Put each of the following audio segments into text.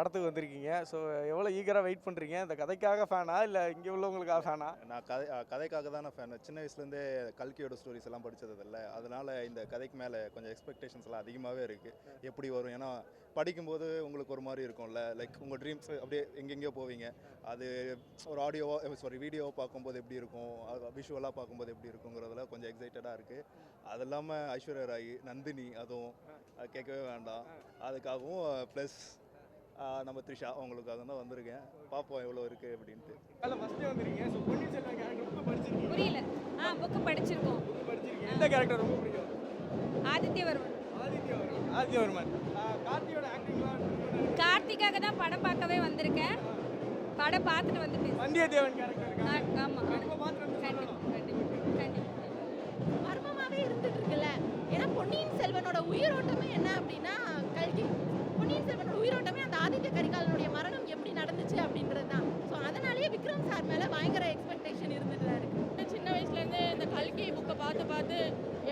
படத்துக்கு வந்திருக்கீங்க. ஸோ எவ்வளோ ஈகராக வெயிட் பண்ணுறீங்க இந்த கதைக்காக ஃபேனா இல்லை இங்கே உள்ளவங்களுக்காக ஃபேனா நான் கதை கதைக்காக தான் நான் ஃபேன் சின்ன வயசுலேருந்தே கல்கியோட ஸ்டோரிஸ் எல்லாம் படித்தது இல்லை இந்த கதைக்கு மேலே கொஞ்சம் எக்ஸ்பெக்டேஷன்ஸ்லாம் அதிகமாகவே இருக்குது எப்படி வரும்? ஏன்னா படிக்கும்போது உங்களுக்கு ஒரு மாதிரி இருக்கும்ல. லைக் உங்கள் ட்ரீம்ஸ் அப்படியே எங்கெங்கேயோ போவீங்க. அது ஒரு ஆடியோவோ சாரி வீடியோவோ பார்க்கும்போது எப்படி இருக்கும்? விஷுவலாக பார்க்கும்போது எப்படி இருக்குங்கிறதுல கொஞ்சம் எக்ஸைட்டடாக இருக்குது அது இல்லாமல் ஐஸ்வர்யா ராய் நந்தினி அதுவும் அது கேட்கவே வேண்டாம். அதுக்காகவும் ப்ளஸ் நம்ம த்ரிஷா அவங்களுக்காக தான் வந்திருக்கேன். பார்ப்போம் எவ்வளோ இருக்குது அப்படின்ட்டு. அதில் ஃபஸ்ட்டே வந்திருக்கீங்க. ஸோ பொன்னியின் செல்வன் கேரக்டர் ரொம்ப படிச்சிருக்கீங்க. புரியல. ஆ புக்கு படிச்சிருக்கோம். ரொம்ப படிச்சிருக்கீங்க. எந்த கேரக்டர் ரொம்ப பிடிக்கும்? ஆதித்யவர்மன். ஆதித்யவர்மன். ஆதித்யவர்மன். கார்த்தியோட ஆக்டிங்லாம் கார்த்திகாக தான் படம் பார்க்கவே வந்திருக்கேன். படம் பார்த்துட்டு வந்து பேசுறேன் வந்தியத்தேவன் கேரக்டர் இருக்கா? ஆ, ஆமா. கண்டிப்பா பார்த்துட்டு வந்து கண்டிப்பா கண்டிப்பா கண்டிப்பா. மர்மமாவே இருந்துட்டு இருக்குல்ல. ஏன்னா பொன்னியின் செல்வனோட உயிரோட்டமே என்ன அப்படின்னா விக்ரம் சார் மேலே பயங்கர எக்ஸ்பெக்டேஷன் இருந்துட்டு தான் சின்ன வயசுலேருந்து இந்த கல்கி புக்கை பார்த்து பார்த்து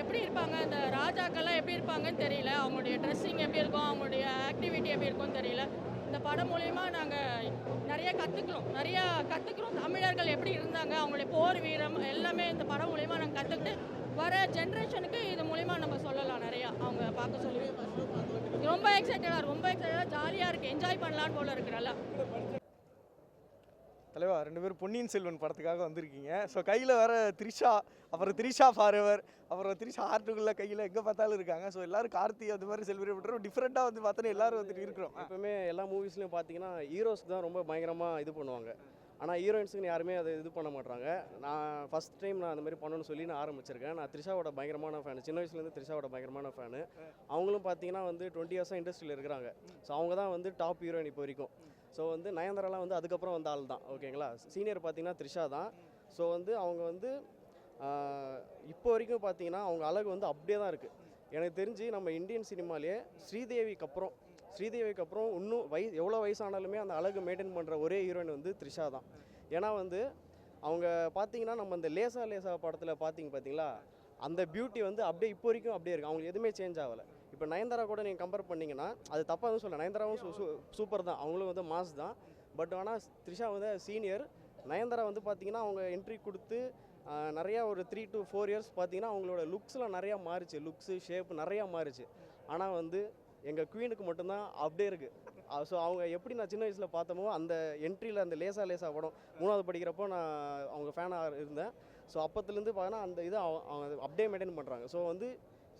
எப்படி இருப்பாங்க? அந்த ராஜாக்கள்லாம் எப்படி இருப்பாங்கன்னு தெரியல. அவங்களுடைய ட்ரெஸ்ஸிங் எப்படி இருக்கும்? அவங்களுடைய ஆக்டிவிட்டி எப்படி இருக்கும்னு தெரியல. இந்த படம் மூலயமா நாங்கள் நிறைய கற்றுக்குறோம் நிறைய கற்றுக்கிறோம் தமிழர்கள் எப்படி இருந்தாங்க? அவங்களுடைய போர் வீரம் எல்லாமே இந்த படம் மூலயமா நாங்கள் கற்றுக்கிட்டு வர ஜென்ரேஷனுக்கு இது மூலயமா நம்ம சொல்லலாம் நிறையா. அவங்க பார்க்க சொல்லி. ரொம்ப எக்ஸைட்டடாக ரொம்ப எக்ஸைட்டடாக ஜாலியாக இருக்குது என்ஜாய் பண்ணலான்னு போல இருக்கிறல்ல தலைவா ரெண்டு பேரும் பொன்னியின் செல்வன் படத்துக்காக வந்திருக்கீங்க. ஸோ கையில் வேற த்ரிஷா அப்புறம் த்ரிஷா ஃபாரெவர் அப்புறம் த்ரிஷா ஆர்ட்டுக்குள்ள கையில் எங்கே பார்த்தாலும் இருக்காங்க. ஸோ எல்லாரும் கார்த்தி அது மாதிரி செலிப்ரேட் பண்ணுறோம் டிஃப்ரெண்ட்டாக வந்து பார்த்தோன்னா எல்லாரும் வந்துட்டு இருக்கிறோம். எப்பவுமே எல்லா மூவிஸ்லையும் பார்த்தீங்கன்னா ஹீரோஸ்க்கு தான் ரொம்ப பயங்கரமாக இது பண்ணுவாங்க. ஆனால் ஹீரோயின்ஸுக்கு யாருமே அதை இது பண்ண மாட்டாங்க நான் ஃபஸ்ட் டைம் நான் அந்த மாதிரி பண்ணணும்னு சொல்லி நான் ஆரம்பிச்சிருக்கேன். நான் த்ரிஷாவோட பயங்கரமான ஃபேன் சின்ன வயசுலேருந்து த்ரிஷாவோட பயங்கரமான ஃபேனு அவங்களும் பார்த்தீங்கன்னா வந்து டுவெண்ட்டி இயர்ஸாக இண்டஸ்ட்ரியில் இருக்கிறாங்க. ஸோ அவங்க தான் வந்து டாப் ஹீரோயின் இப்போ வரைக்கும். ஸோ வந்து நயன்தாராலாம் வந்து அதுக்கப்புறம் வந்த ஆள் தான். ஓகேங்களா? சீனியர் பார்த்தீங்கன்னா த்ரிஷா தான். ஸோ வந்து அவங்க வந்து இப்போ வரைக்கும் பார்த்தீங்கன்னா அவங்க அழகு வந்து அப்படியே தான் இருக்குது எனக்கு தெரிஞ்சு நம்ம இந்தியன் சினிமாலேயே ஸ்ரீதேவிக்கு அப்புறம் ஸ்ரீதேவிக்கு அப்புறம் இன்னும் வயசு எவ்வளோ வயசானாலுமே அந்த அழகு மெயின்டைன் பண்ணுற ஒரே ஹீரோயின் வந்து த்ரிஷா தான். ஏன்னா வந்து அவங்க பார்த்தீங்கன்னா நம்ம இந்த லேசா லேசா படத்தில் பார்த்தீங்க பார்த்தீங்களா? அந்த பியூட்டி வந்து அப்படியே இப்போ வரைக்கும் அப்படியே இருக்குது அவங்களுக்கு எதுவுமே சேஞ்ச் ஆகலை. இப்போ நயன்தாரா கூட நீங்கள் கம்பேர் பண்ணீங்கன்னா அது தப்பாக எதுவும் சொல்லலை. நயன்தாராவும் சூ- சூப்பர் தான். அவங்களும் வந்து மாஸ் தான். பட் ஆனால் த்ரிஷா வந்து சீனியர் நயன்தாரா வந்து பார்த்தீங்கன்னா அவங்க என்ட்ரி கொடுத்து நிறையா ஒரு த்ரீ டு ஃபோர் இயர்ஸ் பார்த்தீங்கன்னா அவங்களோட லுக்ஸ்லாம் நிறையா மாறிச்சு. லுக்ஸு ஷேப் நிறையா மாறிச்சு. ஆனால் வந்து எங்கள் குவீனுக்கு மட்டும்தான் அப்படியே இருக்குது ஸோ அவங்க எப்படி நான் சின்ன வயசில் பார்த்தோமோ அந்த என்ட்ரியில் அந்த லேசா லேசா படம் மூணாவது படிக்கிறப்போ நான் அவங்க ஃபேனாக இருந்தேன். ஸோ அப்பத்துலேருந்து பார்த்தீங்கன்னா அந்த இதை அவங்க அவங்க அப்படியே மெயின்டைன் பண்ணுறாங்க ஸோ வந்து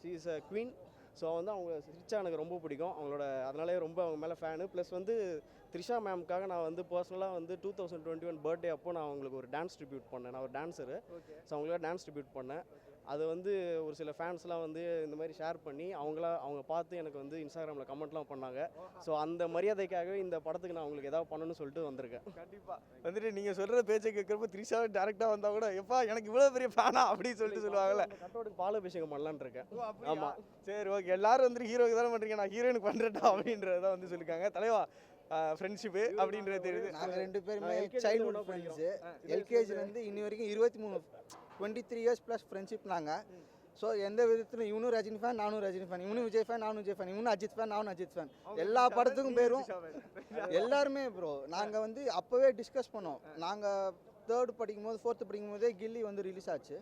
she is a queen so வந்து அவங்க த்ரிஷா எனக்கு ரொம்ப பிடிக்கும். அவங்களோட அதனாலே ரொம்ப அவங்க மேலே ஃபேனு ப்ளஸ் வந்து த்ரிஷா மேம்க்காக நான் வந்து பர்சனலாக வந்து two thousand twenty one birthday அப்போ நான் அவங்களுக்கு ஒரு டான்ஸ் ட்ரிபியூட் பண்ணேன். நான் ஒரு டான்ஸரு ஸோ அவங்களுக்கு டான்ஸ் ட்ரிபியூட் பண்ணேன். அது வந்து ஒரு சில ஃபேன்ஸ்லாம் வந்து இந்த மாதிரி ஷேர் பண்ணி அவங்களா அவங்க பார்த்து எனக்கு வந்து இன்ஸ்டாகிராமில் கமெண்ட்லாம் பண்ணாங்க. ஸோ அந்த மரியாதைக்காகவே இந்த படத்துக்கு நான் அவங்களுக்கு ஏதாவது பண்ணணும்னு சொல்லிட்டு வந்திருக்கேன். கண்டிப்பாக வந்துட்டு நீங்கள் சொல்கிற பேச்சை கேட்குறப்ப த்ரிஷாவே டேரெக்டாக வந்தால் கூட எப்பா எனக்கு இவ்வளோ பெரிய ஃபேனா அப்படின்னு சொல்லிட்டு சொல்லுவாங்கல்ல. அந்த கட்டோட்டுக்கு பாலாபிஷேகம் பண்ணலான்னு இருக்கேன். ஆமா ஆமா. சரி ஓகே எல்லாரும் வந்துட்டு ஹீரோக்கு தானே பண்ணுறீங்க நான் ஹீரோயினுக்கு பண்ணுறேட்டா அப்படின்றத வந்து சொல்லியிருக்காங்க தலைவா ஃப்ரெண்ட்ஷிப்பு அப்படின்றது தெரியுது. நாங்கள் ரெண்டு பேருமே சைல்ட்ஹுட் ஃப்ரெண்ட்ஸு. எல்கேஜிலேருந்து இன்னி வரைக்கும் இருபத்தி மூணு twenty three years plus friendship நாங்கள் ஸோ எந்த விதத்திலும் இவனும் ரஜினி ஃபேன் நானும் ரஜினி ஃபேன் இவனும் விஜய் ஃபேன் நானும் விஜய் ஃபேன் இவனும் அஜித் ஃபேன் நானும் அஜித் ஃபேன் எல்லா படத்துக்கும் பேரும் எல்லாருமே ப்ரோ நாங்கள் வந்து அப்போவே டிஸ்கஸ் பண்ணோம். நாங்கள் தேர்ட் படிக்கும் போது ஃபோர்த்து படிக்கும் போதே கில்லி வந்து ரிலீஸ் ஆச்சு.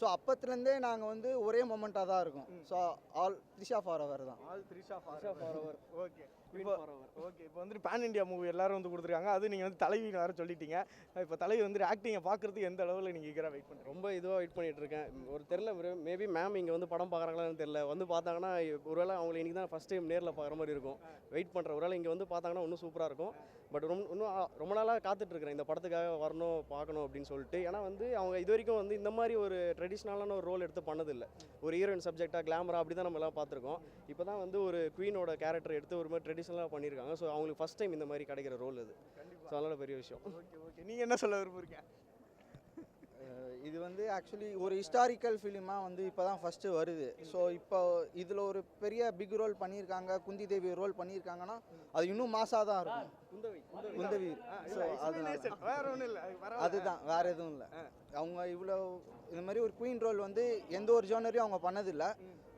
ஸோ அப்பத்துலேருந்தே நாங்கள் வந்து ஒரே மொமெண்ட்டாக தான் இருக்கும். So all Trisha for our தான். All Trisha Trisha forever. Okay. இப்போ ஓகே. இப்போ வந்துட்டு பேன் இந்தியா மூவி எல்லாரும் வந்து கொடுத்துருக்காங்க. அது நீங்கள் வந்து தலைவி வேறு சொல்லிட்டீங்க. இப்போ தலைவி வந்து ஆக்டிங்கை பார்க்குறதுக்கு எந்த அளவில் நீங்கள் ஈகராக வெயிட் பண்ணுறீங்க ரொம்ப இதுவாக வெயிட் பண்ணிட்டு இருக்கேன். ஒரு தெரில மேபி மேம் இங்கே வந்து படம் பார்க்குறாங்களான்னு தெரில வந்து பார்த்தாங்கன்னா ஒருவேளை அவங்களை இன்றைக்கி தான் ஃபஸ்ட் டைம் நேரில் பார்க்குற மாதிரி இருக்கும். வெயிட் பண்ணுற ஒருவேளை இங்கே வந்து பார்த்தாங்கன்னா இன்னும் சூப்பராக இருக்கும். பட் ரொம்ப இன்னும் ரொம்ப நாளாக காத்துட்ருக்கிறேன். இந்த படத்துக்காக வரணும் பார்க்கணும் அப்படின்னு சொல்லிட்டு. ஏன்னா வந்து அவங்க இது வரைக்கும் வந்து இந்த மாதிரி ஒரு ட்ரெடிஷ்னலான ஒரு ரோல் எடுத்து பண்ணதில்லை. ஒரு ஹீரோயின் சப்ஜெக்டாக கிளாமரா அப்படி தான் நம்ம எல்லாம் பார்த்துருக்கோம். இப்போ தான் வந்து ஒரு குவீனோட கேரக்டர் எடுத்து ஒரு மாதிரி ட்ரெடிஷ்னலாக பண்ணியிருக்காங்க. ஸோ அவங்களுக்கு ஃபஸ்ட் டைம் இந்த மாதிரி கிடைக்கிற ரோல் அது. ஸோ அதனால் பெரிய விஷயம். ஓகே ஓகே நீங்கள் என்ன சொல்ல விரும்புறீங்க? இது வந்து ஆக்சுவலி ஒரு ஹிஸ்டாரிக்கல் ஃபிலிமாக வந்து இப்போ தான் ஃபஸ்ட்டு வருது. ஸோ இப்போ இதில் ஒரு பெரிய பிக் ரோல் பண்ணியிருக்காங்க குந்தி தேவி ரோல் பண்ணியிருக்காங்கன்னா அது இன்னும் மாசாக தான் இருக்கும். குந்தவை. ஸோ அதனால வேற ஒன்றும் இல்லை. அதுதான் வேற எதுவும் இல்லை. அவங்க இவ்வளோ இந்த மாதிரி ஒரு குயின் ரோல் வந்து எந்த ஒரு ஜோனரையும் அவங்க பண்ணதில்லை.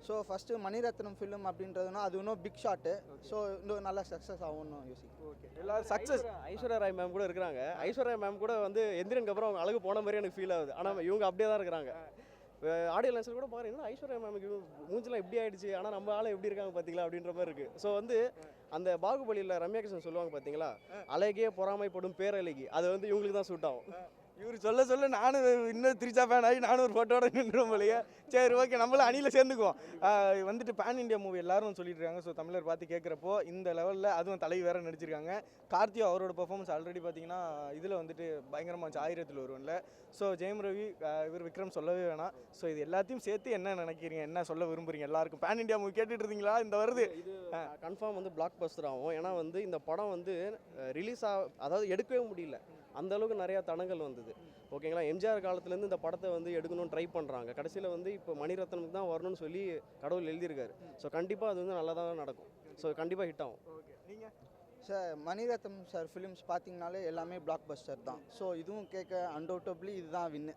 ஸோ ஃபஸ்ட்டு மணிரத்னம் ஃபிலிம் அப்படின்றதுனா அது இன்னும் பிக் ஷாட்டு ஸோ இன்னும் நல்லா சக்ஸஸ் ஆகும்னு யோசிக்கிறேன். ஓகே எல்லாரும் சக்ஸஸ் ஐஸ்வர்யா ராய் மேம் கூட இருக்கிறாங்க. ஐஸ்வர்யா மேம் கூட வந்து எந்திரனுக்கு அப்புறம் அவங்க அழகு போன மாதிரி எனக்கு ஃபீல் ஆகுது. ஆனால் இவங்க அப்படியே தான் இருக்கிறாங்க. ஆடியோ லான்ஸில் கூட பாருங்க என்ன ஐஸ்வர்யா மேமுக்கு மூஞ்சிலாம் எப்படி ஆயிடுச்சு ஆனால் நம்ம ஆளு எப்படி இருக்காங்க பார்த்தீங்களா அப்படின்ற மாதிரி இருக்குது ஸோ வந்து அந்த பாகுபலியில் ரம்யா கிருஷ்ணன் சொல்லுவாங்க பார்த்தீங்களா அழகே பொறாமைப்படும் பேரழகி. அது வந்து இவங்களுக்கு தான் சூட் ஆகும். இவர் சொல்ல சொல்ல நானும் இன்னும் திரிச்சா ஃபேன் ஆகி நானும் ஒரு ஃபோட்டோட நின்றுவோம் போலயே. சரி ஓகே நம்மளும் அணியில் சேர்ந்துக்குவோம். வந்துட்டு பேன் இந்தியா மூவி எல்லாரும் சொல்லிட்டு இருக்காங்க ஸோ தமிழர் பார்த்து கேட்குறப்போ இந்த லெவலில் அதுவும் தலை வேற நடிச்சிருக்காங்க. கார்த்தியா அவரோட பெர்ஃபார்மன்ஸ் ஆல்ரெடி பார்த்தீங்கன்னா இதில் வந்துட்டு பயங்கரமாக ஆயிரத்தில் ஒருவனில். ஸோ ஜெயம் ரவி இவர் விக்ரம் சொல்லவே வேணாம். ஸோ இது எல்லாத்தையும் சேர்த்து என்ன நினைக்கிறீங்க? என்ன சொல்ல விரும்புறீங்க? எல்லாருக்கும் பேன் இந்தியா மூவி கேட்டுட்டு இருந்தீங்களா இந்த வருது? இது கன்ஃபார்ம் வந்து பிளாக் பஸ்டர் ஆகும். ஏன்னா வந்து இந்த படம் வந்து ரிலீஸ் ஆ அதாவது எடுக்கவே முடியல. அந்த அளவுக்கு நிறையா தடங்கள் வந்தது. ஓகேங்களா? எம்ஜிஆர் காலத்துலேருந்து இந்த படத்தை வந்து எடுக்கணும்னு ட்ரை பண்ணுறாங்க கடைசியில் வந்து இப்போ மணிரத்னமுக்கு தான் வரணும்னு சொல்லி கடவுள் எழுதியிருக்காரு. ஸோ கண்டிப்பாக அது வந்து நல்லா தான் நடக்கும். ஸோ கண்டிப்பாக ஹிட் ஆகும். ஓகே நீங்கள் சார் மணிரத்னம் சார் ஃபிலிம்ஸ் பார்த்தீங்கனாலே எல்லாமே பிளாக் பஸ்டர் தான். ஸோ இதுவும் கேட்க அன்டவுட்டபிளி இதுதான் வின்னு